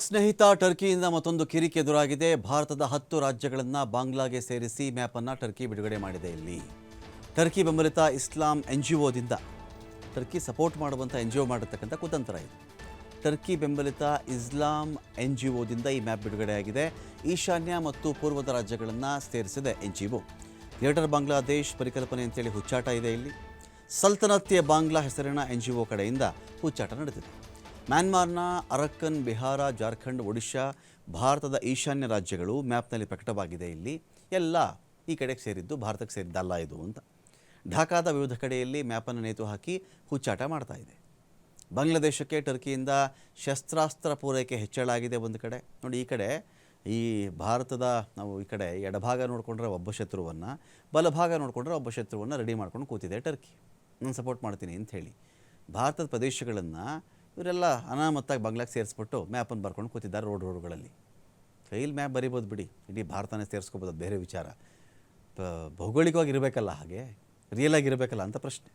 ಪಾಕ್ ಸ್ನೇಹಿತ ಟರ್ಕಿಯಿಂದ ಮತ್ತೊಂದು ಕಿರಿಕ್ ಎದುರಾಗಿದೆ. ಭಾರತದ ಹತ್ತು ರಾಜ್ಯಗಳನ್ನು ಬಾಂಗ್ಲಾಗೆ ಸೇರಿಸಿ ಮ್ಯಾಪನ್ನು ಟರ್ಕಿ ಬಿಡುಗಡೆ ಮಾಡಿದೆ ಇಲ್ಲಿ. ಟರ್ಕಿ ಬೆಂಬಲಿತ ಇಸ್ಲಾಂ ಎನ್ ಜಿ ಒದಿಂದ ಟರ್ಕಿ ಸಪೋರ್ಟ್ ಮಾಡುವಂಥ ಎನ್ ಜಿ ಒ ಮಾಡಿರ್ತಕ್ಕಂಥ ಕುತಂತ್ರ ಇದು. ಟರ್ಕಿ ಬೆಂಬಲಿತ ಇಸ್ಲಾಂ ಎನ್ ಜಿ ಒದಿಂದ ಈ ಮ್ಯಾಪ್ ಬಿಡುಗಡೆಯಾಗಿದೆ ಈಶಾನ್ಯ ಮತ್ತು ಪೂರ್ವದ ರಾಜ್ಯಗಳನ್ನು ಸೇರಿಸಿದೆ N G O greater Bangladesh ಪರಿಕಲ್ಪನೆ ಅಂತೇಳಿ ಹುಚ್ಚಾಟ ಇದೆ ಇಲ್ಲಿ. ಸಲ್ತನತ್ಯ ಬಾಂಗ್ಲಾ ಹೆಸರಿನ ಎನ್ ಜಿ ಒ ಕಡೆಯಿಂದ ಹುಚ್ಚಾಟ ನಡೆದಿದೆ. ಮ್ಯಾನ್ಮಾರ್ನ ಅರಕ್ಕನ್ ಬಿಹಾರ, ಜಾರ್ಖಂಡ್, ಒಡಿಶಾ, ಭಾರತದ ಈಶಾನ್ಯ ರಾಜ್ಯಗಳು ಮ್ಯಾಪ್ನಲ್ಲಿ ಪ್ರಕಟವಾಗಿದೆ. ಇಲ್ಲಿ ಎಲ್ಲ ಈ ಕಡೆಗೆ ಸೇರಿದ್ದು ಭಾರತಕ್ಕೆ ಸೇರಿದ್ದಲ್ಲ ಇದು ಅಂತ. ಢಾಕಾದ ವಿವಿಧ ಕಡೆಯಲ್ಲಿ ಮ್ಯಾಪನ್ನು ನೇತು ಹಾಕಿ ಹುಚ್ಚಾಟ ಮಾಡ್ತಾ ಇದೆ. ಬಾಂಗ್ಲಾದೇಶಕ್ಕೆ ಟರ್ಕಿಯಿಂದ ಶಸ್ತ್ರಾಸ್ತ್ರ ಪೂರೈಕೆ ಹೆಚ್ಚಳ ಆಗಿದೆ ಒಂದು ಕಡೆ. ನೋಡಿ, ಈ ಕಡೆ ಈ ಭಾರತದ ನಾವು ಈ ಕಡೆ ಎಡಭಾಗ ನೋಡಿಕೊಂಡ್ರೆ ಒಬ್ಬ ಶತ್ರುವನ್ನು, ಬಲಭಾಗ ನೋಡಿಕೊಂಡ್ರೆ ಒಬ್ಬ ಶತ್ರುವನ್ನು ರೆಡಿ ಮಾಡ್ಕೊಂಡು ಕೂತಿದೆ ಟರ್ಕಿ. ನಾನು ಸಪೋರ್ಟ್ ಮಾಡ್ತೀನಿ ಅಂತ ಹೇಳಿ. ಭಾರತದ ಪ್ರದೇಶಗಳನ್ನು ಇವರೆಲ್ಲ ಅನಾಮತ್ತಾಗಿ ಬಂಗ್ಲಾಗೆ ಸೇರಿಸ್ಬಿಟ್ಟು ಮ್ಯಾಪನ್ನು ಬರ್ಕೊಂಡು ಕೂತಿದ್ದಾರೆ ರೋಡ್ ರೋಡ್ಗಳಲ್ಲಿ. ಕೈಲಿ ಮ್ಯಾಪ್ ಬರಿಬೋದು ಬಿಡಿ. ಇಡೀ ಭಾರತನೇ ಸೇರಿಸ್ಕೋಬೋದು ಬೇರೆ ವಿಚಾರ. ಭೌಗೋಳಿಕವಾಗಿ ಇರಬೇಕಲ್ಲ ಹಾಗೆ? ರಿಯಲ್ ಆಗಿರಬೇಕಲ್ಲ ಅಂತ ಪ್ರಶ್ನೆ.